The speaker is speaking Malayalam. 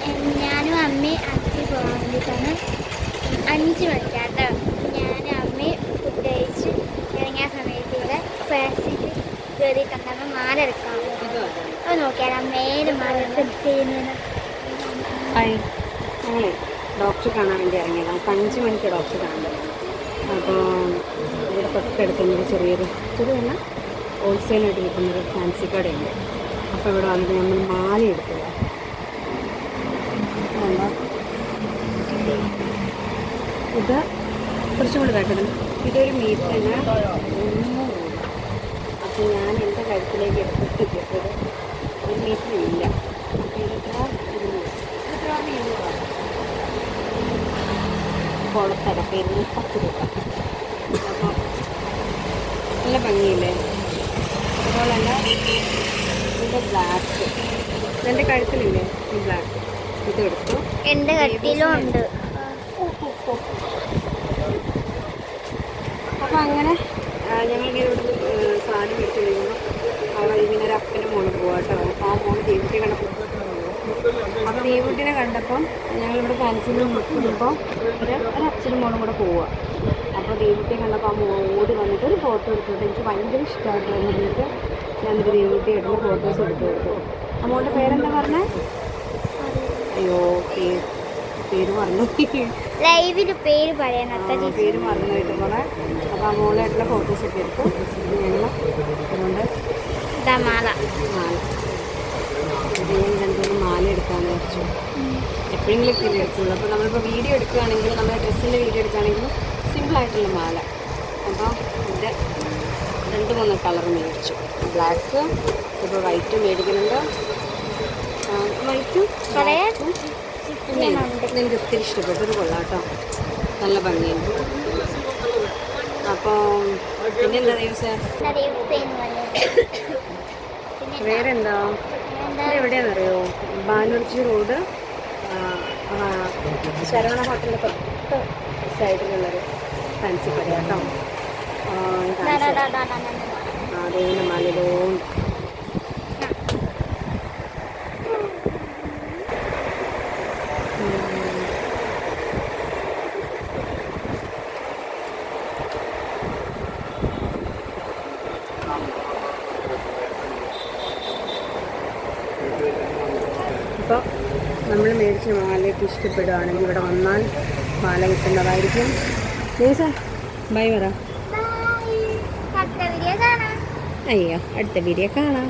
ഞാൻ ഞാനും അമ്മയും അച്ഛൻ പോകാൻ വേണ്ടിയിട്ടാണ് അഞ്ച് മണിക്കാട്ടോ ഞാനും അമ്മയും ഫുഡ് കഴിച്ച് ഇറങ്ങിയ സമയത്ത് ഇവിടെ ഫാസിൽ കയറി കണ്ടപ്പോൾ മാല എടുക്കാൻ അത്. നോക്കിയാൽ അമ്മേനെ മാല സെറ്റ് ചെയ്യുന്നത് ഞങ്ങളെ ഡോക്ടറെ കാണാൻ വേണ്ടി ഇറങ്ങിയതാണ് അപ്പം അഞ്ച് മണിക്ക് ഡോക്ടറെ കാണുന്നത് അപ്പോൾ ഇവിടെ തൊട്ടടുത്ത് ഒരു ചെറിയൊരു ചെറിയല്ല ഹോൾസെയിലായിട്ട് കിട്ടുന്നൊരു ഫാൻസി കടയുണ്ട്. അപ്പോൾ ഇവിടെ വന്നിട്ട് നമ്മൾ മാല എടുത്തത്. ഇത് കുറച്ചും കൂടി കേട്ടത് ഇതൊരു മീറ്ററിന് അപ്പോൾ ഞാൻ എന്റെ കഴുത്തിലേക്ക് എടുത്തിട്ട് ഒരു മീറ്റർ ഇല്ല. കുളത്തര പേരിന് പത്ത് രൂപ അപ്പോൾ നല്ല ഭംഗിയില്ലേ? അതുപോലെ തന്നെ ഇതിന്റെ ബ്ലാക്ക് എന്റെ കഴുത്തിലില്ലേ? ഈ ബ്ലാക്ക് ഇതെടുത്തു എന്റെ കഴുത്തിലും ഉണ്ട്. അപ്പോൾ അങ്ങനെ ഞങ്ങൾക്ക് ഇവിടുന്ന് സാധനം മേടിച്ചു കഴിയുമ്പോൾ അവിടെ ഇങ്ങനെ ഒരു അപ്പന്റെ മോൾ പോവാം അപ്പോൾ ആ മോൾ കണ്ടപ്പോൾ അപ്പോൾ ദൈവത്തിനെ കണ്ടപ്പം ഞങ്ങളിവിടെ ഫാൻസിന്റെ ഒരു ഒരു അച്ഛനും മോളും കൂടെ പോവുക അപ്പോൾ ദൈവത്തെ കണ്ടപ്പോൾ ആ മോൾ ഓടി വന്നിട്ട് ഒരു ഫോട്ടോ എടുത്തിട്ട് എനിക്ക് ഭയങ്കര ഇഷ്ടമായിട്ട് വന്നിട്ട് ഞാനൊരു എടുത്ത് ഫോട്ടോസ് എടുത്ത് കൊടുത്തു. മോളുടെ പേരെന്താ പറഞ്ഞേ? അയ്യോ പേര് പേര് മറന്നു ലൈവിൽ പേര് പറയണം പേര് മറന്നു കിട്ടും പോലെ അപ്പോൾ ആ മോളായിട്ടുള്ള ഫോട്ടോസൊക്കെ എടുത്തു ഞങ്ങൾ അതുകൊണ്ട് മാല. മാല. രണ്ടുപേരും മാല എടുക്കാമെന്ന് വെച്ചു എപ്പോഴെങ്കിലും ഒക്കെ എടുക്കുള്ളൂ. അപ്പോൾ നമ്മളിപ്പോൾ വീഡിയോ എടുക്കുകയാണെങ്കിൽ നമ്മുടെ ഡ്രസ്സിന്റെ വീഡിയോ എടുക്കുകയാണെങ്കിൽ സിമ്പിളായിട്ടുള്ള മാല. അപ്പോൾ ഇതിന്റെ രണ്ട് മൂന്ന് കളർ മേടിച്ചു. ബ്ലാക്ക് ഇപ്പോൾ വൈറ്റ് മേടിക്കുന്നുണ്ട്. വൈറ്റും പിന്നെ എനിക്ക് ഒത്തിരി ഇഷ്ടപ്പെട്ടു കൊള്ളാട്ടോ നല്ല ഭംഗിയുണ്ട് അപ്പോൾ ദിവസം പിന്നെ വേറെന്താ എന്താ ഇത് എവിടെയാണെന്നറിയോ ബാനർജി റോഡ് ശരവണ ഹോട്ടലിന്റെ തൊട്ട് സൈഡിലുള്ളൊരു ഫാൻസി കടയാട്ടോ അതെ ആ, അപ്പോൾ നമ്മൾ മേടിച്ച മാലയൊക്കെ ഇഷ്ടപ്പെടുകയാണെങ്കിൽ ഇവിടെ വന്നാൽ മാല കിട്ടുന്നതായിരിക്കും ദിവസം ബൈ പറ. കാണാം. അയ്യോ അടുത്ത വീഡിയോ കാണാം.